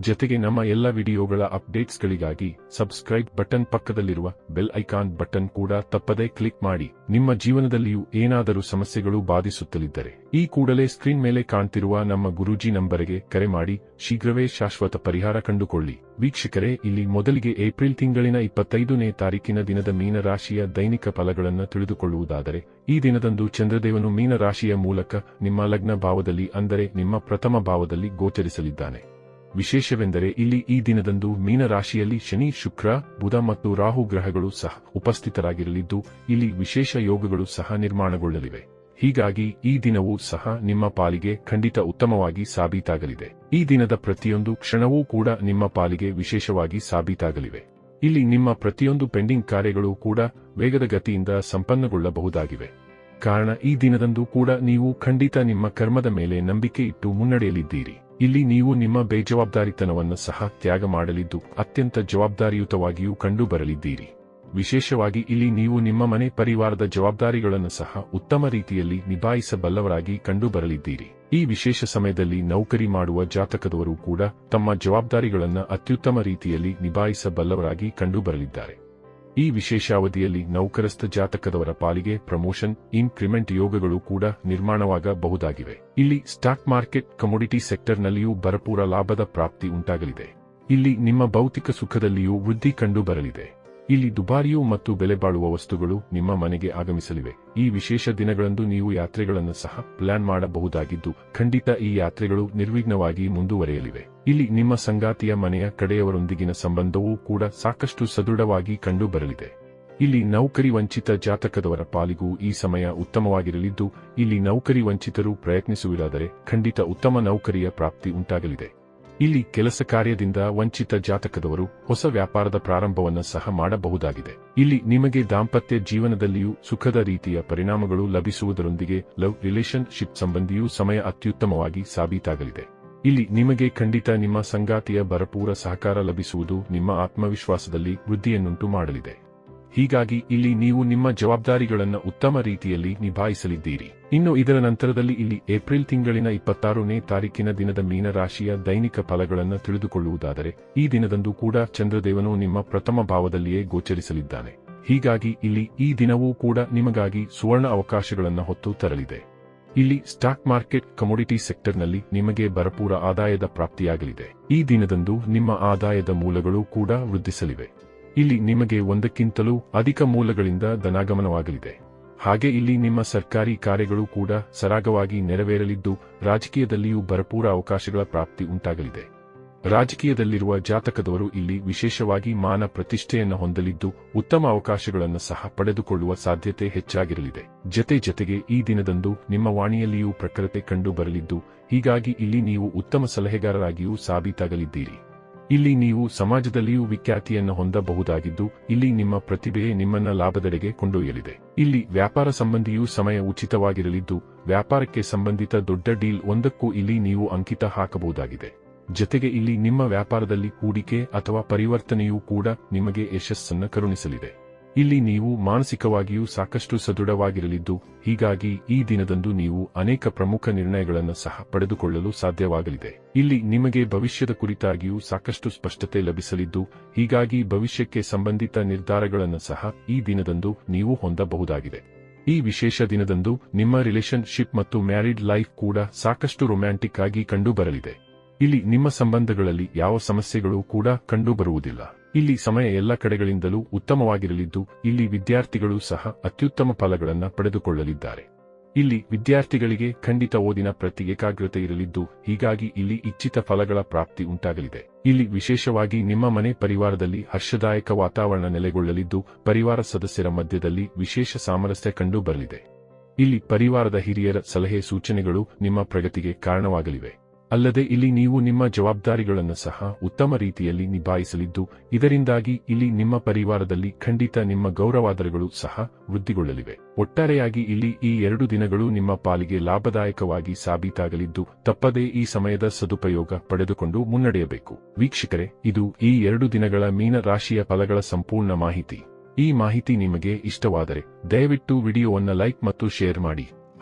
ಜೊತೆಗೆ ನಮ್ಮ ಎಲ್ಲ ವಿಡಿಯೋಗಳ ಅಪ್ಡೇಟ್ಸ್ಗಳಿಗಾಗಿ ಸಬ್ಸ್ಕ್ರೈಬ್ ಬಟನ್ ಪಕ್ಕದಲ್ಲಿರುವ ಬೆಲ್ ಐಕಾನ್ ಬಟನ್ ಕೂಡ ತಪ್ಪದೇ ಕ್ಲಿಕ್ ಮಾಡಿ. ನಿಮ್ಮ ಜೀವನದಲ್ಲಿಯೂ ಏನಾದರೂ ಸಮಸ್ಯೆಗಳು ಬಾಧಿಸುತ್ತಲಿದ್ದರೆ ಈ ಕೂಡಲೇ ಸ್ಕ್ರೀನ್ ಮೇಲೆ ಕಾಣ್ತಿರುವ ನಮ್ಮ ಗುರೂಜಿ ನಂಬರಿಗೆ ಕರೆ ಮಾಡಿ. ಶೀಘ್ರವೇ ಶಾಶ್ವತ ಪರಿಹಾರ ಕಂಡುಕೊಳ್ಳಿ. ವೀಕ್ಷಕರೇ, ಇಲ್ಲಿ ಮೊದಲಿಗೆ ಏಪ್ರಿಲ್ ತಿಂಗಳಿನ ಇಪ್ಪತ್ತೈದನೇ ತಾರೀಕಿನ ದಿನದ ಮೀನರಾಶಿಯ ದೈನಿಕ ಫಲಗಳನ್ನು ತಿಳಿದುಕೊಳ್ಳುವುದಾದರೆ, ಈ ದಿನದಂದು ಚಂದ್ರದೇವನು ಮೀನರಾಶಿಯ ಮೂಲಕ ನಿಮ್ಮ ಲಗ್ನ ಭಾವದಲ್ಲಿ ಅಂದರೆ ನಿಮ್ಮ ಪ್ರಥಮ ಭಾವದಲ್ಲಿ ಗೋಚರಿಸಲಿದ್ದಾನೆ. ವಿಶೇಷವೆಂದರೆ ಇಲ್ಲಿ ಈ ದಿನದಂದು ಮೀನರಾಶಿಯಲ್ಲಿ ಶನಿ, ಶುಕ್ರ, ಬುಧ ಮತ್ತು ರಾಹು ಗ್ರಹಗಳು ಸಹ ಉಪಸ್ಥಿತರಾಗಿರಲಿದ್ದು, ಇಲ್ಲಿ ವಿಶೇಷ ಯೋಗಗಳು ಸಹ ನಿರ್ಮಾಣಗೊಳ್ಳಲಿವೆ. ಹೀಗಾಗಿ ಈ ದಿನವೂ ಸಹ ನಿಮ್ಮ ಪಾಲಿಗೆ ಖಂಡಿತ ಉತ್ತಮವಾಗಿ ಸಾಬೀತಾಗಲಿದೆ. ಈ ದಿನದ ಪ್ರತಿಯೊಂದು ಕ್ಷಣವೂ ಕೂಡ ನಿಮ್ಮ ಪಾಲಿಗೆ ವಿಶೇಷವಾಗಿ ಸಾಬೀತಾಗಲಿವೆ. ಇಲ್ಲಿ ನಿಮ್ಮ ಪ್ರತಿಯೊಂದು ಪೆಂಡಿಂಗ್ ಕಾರ್ಯಗಳು ಕೂಡ ವೇಗದ ಗತಿಯಿಂದ ಸಂಪನ್ನಗೊಳ್ಳಬಹುದಾಗಿವೆ. ಕಾರಣ ಈ ದಿನದಂದು ಕೂಡ ನೀವು ಖಂಡಿತ ನಿಮ್ಮ ಕರ್ಮದ ಮೇಲೆ ನಂಬಿಕೆ ಇಟ್ಟು ಮುನ್ನಡೆಯಲಿದ್ದೀರಿ. ಇಲ್ಲಿ ನೀವು ನಿಮ್ಮ ಬೇಜವಾಬ್ದಾರಿತನವನ್ನು ಸಹ ತ್ಯಾಗ ಮಾಡಲಿದ್ದು, ಅತ್ಯಂತ ಜವಾಬ್ದಾರಿಯುತವಾಗಿಯೂ ಕಂಡುಬರಲಿದ್ದೀರಿ. ವಿಶೇಷವಾಗಿ ಇಲ್ಲಿ ನೀವು ನಿಮ್ಮ ಮನೆ ಪರಿವಾರದ ಜವಾಬ್ದಾರಿಗಳನ್ನು ಸಹ ಉತ್ತಮ ರೀತಿಯಲ್ಲಿ ನಿಭಾಯಿಸಬಲ್ಲವರಾಗಿ ಕಂಡುಬರಲಿದ್ದೀರಿ. ಈ ವಿಶೇಷ ಸಮಯದಲ್ಲಿ ನೌಕರಿ ಮಾಡುವ ಜಾತಕದವರು ಕೂಡ ತಮ್ಮ ಜವಾಬ್ದಾರಿಗಳನ್ನು ಅತ್ಯುತ್ತಮ ರೀತಿಯಲ್ಲಿ ನಿಭಾಯಿಸಬಲ್ಲವರಾಗಿ ಕಂಡುಬರಲಿದ್ದಾರೆ. ಈ ವಿಶೇಷ ಅವಧಿಯಲ್ಲಿ ನೌಕರಸ್ಥ ಜಾತಕದವರ ಪಾಲಿಗೆ ಪ್ರಮೋಷನ್, ಇನ್ಕ್ರಿಮೆಂಟ್ ಯೋಗಗಳು ಕೂಡ ನಿರ್ಮಾಣವಾಗಬಹುದಾಗಿವೆ. ಇಲ್ಲಿ ಸ್ಟಾಕ್ ಮಾರ್ಕೆಟ್, ಕಮೋಡಿಟಿ ಸೆಕ್ಟರ್ನಲ್ಲಿಯೂ ಭರಪೂರ ಲಾಭದ ಪ್ರಾಪ್ತಿ ಉಂಟಾಗಲಿದೆ. ಇಲ್ಲಿ ನಿಮ್ಮ ಭೌತಿಕ ಸುಖದಲ್ಲಿಯೂ ವೃದ್ಧಿ ಕಂಡು ಬರಲಿದೆ ಇಲ್ಲಿ ದುಬಾರಿಯೂ ಮತ್ತು ಬೆಲೆ ಬಾಳುವ ವಸ್ತುಗಳು ನಿಮ್ಮ ಮನೆಗೆ ಆಗಮಿಸಲಿವೆ. ಈ ವಿಶೇಷ ದಿನಗಳಂದು ನೀವು ಯಾತ್ರೆಗಳನ್ನು ಸಹ ಪ್ಲಾನ್ ಮಾಡಬಹುದಾಗಿದ್ದು, ಖಂಡಿತ ಈ ಯಾತ್ರೆಗಳು ನಿರ್ವಿಘ್ನವಾಗಿ ಮುಂದುವರೆಯಲಿವೆ. ಇಲ್ಲಿ ನಿಮ್ಮ ಸಂಗಾತಿಯ ಮನೆಯ ಕಡೆಯವರೊಂದಿಗಿನ ಸಂಬಂಧವೂ ಕೂಡ ಸಾಕಷ್ಟು ಸದೃಢವಾಗಿ ಕಂಡುಬರಲಿದೆ. ಇಲ್ಲಿ ನೌಕರಿ ವಂಚಿತ ಜಾತಕದವರ ಪಾಲಿಗೂ ಈ ಸಮಯ ಉತ್ತಮವಾಗಿರಲಿದ್ದು, ಇಲ್ಲಿ ನೌಕರಿ ವಂಚಿತರು ಪ್ರಯತ್ನಿಸುವುದಾದರೆ ಖಂಡಿತ ಉತ್ತಮ ನೌಕರಿಯ ಪ್ರಾಪ್ತಿ ಉಂಟಾಗಲಿದೆ. ಇಲ್ಲಿ ಕೆಲಸ ಕಾರ್ಯದಿಂದ ವಂಚಿತ ಜಾತಕದವರು ಹೊಸ ವ್ಯಾಪಾರದ ಪ್ರಾರಂಭವನ್ನು ಸಹ ಮಾಡಬಹುದಾಗಿದೆ. ಇಲ್ಲಿ ನಿಮಗೆ ದಾಂಪತ್ಯ ಜೀವನದಲ್ಲಿಯೂ ಸುಖದ ರೀತಿಯ ಪರಿಣಾಮಗಳು ಲಭಿಸುವುದರೊಂದಿಗೆ ಲವ್ ರಿಲೇಶನ್ಶಿಪ್ ಸಂಬಂಧಿಯೂ ಸಮಯ ಅತ್ಯುತ್ತಮವಾಗಿ ಸಾಬೀತಾಗಲಿದೆ. ಇಲ್ಲಿ ನಿಮಗೆ ಖಂಡಿತ ನಿಮ್ಮ ಸಂಗಾತಿಯ ಭರಪೂರ ಸಹಕಾರ ಲಭಿಸುವುದು ನಿಮ್ಮ ಆತ್ಮವಿಶ್ವಾಸದಲ್ಲಿ ವೃದ್ಧಿಯನ್ನುಂಟು ಮಾಡಲಿದೆ. ಹೀಗಾಗಿ ಇಲ್ಲಿ ನೀವು ನಿಮ್ಮ ಜವಾಬ್ದಾರಿಗಳನ್ನು ಉತ್ತಮ ರೀತಿಯಲ್ಲಿ ನಿಭಾಯಿಸಲಿದ್ದೀರಿ. ಇನ್ನು ಇದರ ನಂತರದಲ್ಲಿ ಇಲ್ಲಿ ಏಪ್ರಿಲ್ ತಿಂಗಳಿನ ಇಪ್ಪತ್ತಾರನೇ ತಾರೀಕಿನ ದಿನದ ಮೀನರಾಶಿಯ ದೈನಿಕ ಫಲಗಳನ್ನು ತಿಳಿದುಕೊಳ್ಳುವುದಾದರೆ, ಈ ದಿನದಂದು ಕೂಡ ಚಂದ್ರದೇವನು ನಿಮ್ಮ ಪ್ರಥಮ ಭಾವದಲ್ಲಿಯೇ ಗೋಚರಿಸಲಿದ್ದಾನೆ. ಹೀಗಾಗಿ ಇಲ್ಲಿ ಈ ದಿನವೂ ಕೂಡ ನಿಮಗಾಗಿ ಸುವರ್ಣ ಅವಕಾಶಗಳನ್ನು ಹೊತ್ತು ತರಲಿದೆ. ಇಲ್ಲಿ ಸ್ಟಾಕ್ ಮಾರ್ಕೆಟ್ ಕಮೋಡಿಟಿ ಸೆಕ್ಟರ್ನಲ್ಲಿ ನಿಮಗೆ ಭರಪೂರ ಆದಾಯದ ಪ್ರಾಪ್ತಿಯಾಗಲಿದೆ. ಈ ದಿನದಂದು ನಿಮ್ಮ ಆದಾಯದ ಮೂಲಗಳು ಕೂಡ ವೃದ್ಧಿಸಲಿವೆ. ಇಲ್ಲಿ ನಿಮಗೆ ಒಂದಕ್ಕಿಂತಲೂ ಅಧಿಕ ಮೂಲಗಳಿಂದ ಧನಾಗಮನವಾಗಲಿದೆ. ಹಾಗೆ ಇಲ್ಲಿ ನಿಮ್ಮ ಸರ್ಕಾರಿ ಕಾರ್ಯಗಳು ಕೂಡ ಸರಾಗವಾಗಿ ನೆರವೇರಲಿದ್ದು, ರಾಜಕೀಯದಲ್ಲಿಯೂ ಭರಪೂರ ಅವಕಾಶಗಳ ಪ್ರಾಪ್ತಿ ಉಂಟಾಗಲಿದೆ. ರಾಜಕೀಯದಲ್ಲಿರುವ ಜಾತಕದವರು ಇಲ್ಲಿ ವಿಶೇಷವಾಗಿ ಮಾನ ಪ್ರತಿಷ್ಠೆಯನ್ನು ಹೊಂದಲಿದ್ದು, ಉತ್ತಮ ಅವಕಾಶಗಳನ್ನು ಸಹ ಪಡೆದುಕೊಳ್ಳುವ ಸಾಧ್ಯತೆ ಹೆಚ್ಚಾಗಿರಲಿದೆ. ಜತೆ ಜತೆಗೆ ಈ ದಿನದಂದು ನಿಮ್ಮ ವಾಣಿಯಲ್ಲಿಯೂ ಪ್ರಖರತೆ ಕಂಡು ಬರಲಿದ್ದು ಹೀಗಾಗಿ ಇಲ್ಲಿ ನೀವು ಉತ್ತಮ ಸಲಹೆಗಾರರಾಗಿಯೂ ಸಾಬೀತಾಗಲಿದ್ದೀರಿ. ಇಲ್ಲಿ ನೀವು ಸಮಾಜದಲ್ಲಿಯೂ ವಿಖ್ಯಾತಿಯನ್ನು ಹೊಂದಬಹುದಾಗಿದ್ದು, ಇಲ್ಲಿ ನಿಮ್ಮ ಪ್ರತಿಭೆಯೇ ನಿಮ್ಮನ್ನ ಲಾಭದೆಡೆಗೆ ಕೊಂಡೊಯ್ಯಲಿದೆ. ಇಲ್ಲಿ ವ್ಯಾಪಾರ ಸಂಬಂಧಿಯೂ ಸಮಯ ಉಚಿತವಾಗಿರಲಿದ್ದು, ವ್ಯಾಪಾರಕ್ಕೆ ಸಂಬಂಧಿತ ದೊಡ್ಡ ಡೀಲ್ ಒಂದಕ್ಕೂ ಇಲ್ಲಿ ನೀವು ಅಂಕಿತ ಹಾಕಬಹುದಾಗಿದೆ. ಜತೆಗೆ ಇಲ್ಲಿ ನಿಮ್ಮ ವ್ಯಾಪಾರದಲ್ಲಿ ಹೂಡಿಕೆ ಅಥವಾ ಪರಿವರ್ತನೆಯೂ ಕೂಡ ನಿಮಗೆ ಯಶಸ್ಸನ್ನು ಕರುಣಿಸಲಿದೆ. ಇಲ್ಲಿ ನೀವು ಮಾನಸಿಕವಾಗಿಯೂ ಸಾಕಷ್ಟು ಸದೃಢವಾಗಿರಲಿದ್ದು, ಹೀಗಾಗಿ ಈ ದಿನದಂದು ನೀವು ಅನೇಕ ಪ್ರಮುಖ ನಿರ್ಣಯಗಳನ್ನು ಸಹ ಪಡೆದುಕೊಳ್ಳಲು ಸಾಧ್ಯವಾಗಲಿದೆ. ಇಲ್ಲಿ ನಿಮಗೆ ಭವಿಷ್ಯದ ಕುರಿತಾಗಿಯೂ ಸಾಕಷ್ಟು ಸ್ಪಷ್ಟತೆ ಲಭಿಸಲಿದ್ದು, ಹೀಗಾಗಿ ಭವಿಷ್ಯಕ್ಕೆ ಸಂಬಂಧಿತ ನಿರ್ಧಾರಗಳನ್ನು ಸಹ ಈ ದಿನದಂದು ನೀವು ಹೊಂದಬಹುದಾಗಿದೆ. ಈ ವಿಶೇಷ ದಿನದಂದು ನಿಮ್ಮ ರಿಲೇಶನ್ಶಿಪ್ ಮತ್ತು ಮ್ಯಾರಿಡ್ ಲೈಫ್ ಕೂಡ ಸಾಕಷ್ಟು ರೊಮ್ಯಾಂಟಿಕ್ ಆಗಿ ಕಂಡುಬರಲಿದೆ. ಇಲ್ಲಿ ನಿಮ್ಮ ಸಂಬಂಧಗಳಲ್ಲಿ ಯಾವ ಸಮಸ್ಯೆಗಳು ಕೂಡ ಕಂಡುಬರುವುದಿಲ್ಲ. ಇಲ್ಲಿ ಸಮಯ ಎಲ್ಲ ಕಡೆಗಳಿಂದಲೂ ಉತ್ತಮವಾಗಿರಲಿದ್ದು, ಇಲ್ಲಿ ವಿದ್ಯಾರ್ಥಿಗಳು ಸಹ ಅತ್ಯುತ್ತಮ ಫಲಗಳನ್ನು ಪಡೆದುಕೊಳ್ಳಲಿದ್ದಾರೆ. ಇಲ್ಲಿ ವಿದ್ಯಾರ್ಥಿಗಳಿಗೆ ಖಂಡಿತ ಓದಿನ ಪ್ರತಿ ಏಕಾಗ್ರತೆ ಇರಲಿದ್ದು, ಹೀಗಾಗಿ ಇಲ್ಲಿ ಇಚ್ಛಿತ ಫಲಗಳ ಪ್ರಾಪ್ತಿ ಉಂಟಾಗಲಿದೆ. ಇಲ್ಲಿ ವಿಶೇಷವಾಗಿ ನಿಮ್ಮ ಮನೆ ಪರಿವಾರದಲ್ಲಿ ಹರ್ಷದಾಯಕ ವಾತಾವರಣ ನೆಲೆಗೊಳ್ಳಲಿದ್ದು, ಪರಿವಾರ ಸದಸ್ಯರ ಮಧ್ಯದಲ್ಲಿ ವಿಶೇಷ ಸಾಮರಸ್ಯ ಕಂಡುಬರಲಿದೆ. ಇಲ್ಲಿ ಪರಿವಾರದ ಹಿರಿಯರ ಸಲಹೆ ಸೂಚನೆಗಳು ನಿಮ್ಮ ಪ್ರಗತಿಗೆ ಕಾರಣವಾಗಲಿವೆ. ಅಲ್ಲದೆ ಇಲ್ಲಿ ನೀವು ನಿಮ್ಮ ಜವಾಬ್ದಾರಿಗಳನ್ನು ಸಹ ಉತ್ತಮ ರೀತಿಯಲ್ಲಿ ನಿಭಾಯಿಸಲಿದ್ದು, ಇದರಿಂದಾಗಿ ಇಲ್ಲಿ ನಿಮ್ಮ ಪರಿವಾರದಲ್ಲಿ ಖಂಡಿತ ನಿಮ್ಮ ಗೌರವಾದರಗಳು ಸಹ ವೃದ್ಧಿಗೊಳ್ಳಲಿವೆ. ಒಟ್ಟಾರೆಯಾಗಿ ಇಲ್ಲಿ ಈ ಎರಡು ದಿನಗಳು ನಿಮ್ಮ ಪಾಲಿಗೆ ಲಾಭದಾಯಕವಾಗಿ ಸಾಬೀತಾಗಲಿದ್ದು, ತಪ್ಪದೇ ಈ ಸಮಯದ ಸದುಪಯೋಗ ಪಡೆದುಕೊಂಡು ಮುನ್ನಡೆಯಬೇಕು. ವೀಕ್ಷಕರೇ, ಇದು ಈ ಎರಡು ದಿನಗಳ ಮೀನ ರಾಶಿಯ ಫಲಗಳ ಸಂಪೂರ್ಣ ಮಾಹಿತಿ. ಈ ಮಾಹಿತಿ ನಿಮಗೆ ಇಷ್ಟವಾದರೆ ದಯವಿಟ್ಟು ವಿಡಿಯೋವನ್ನು ಲೈಕ್ ಮತ್ತು ಶೇರ್ ಮಾಡಿ.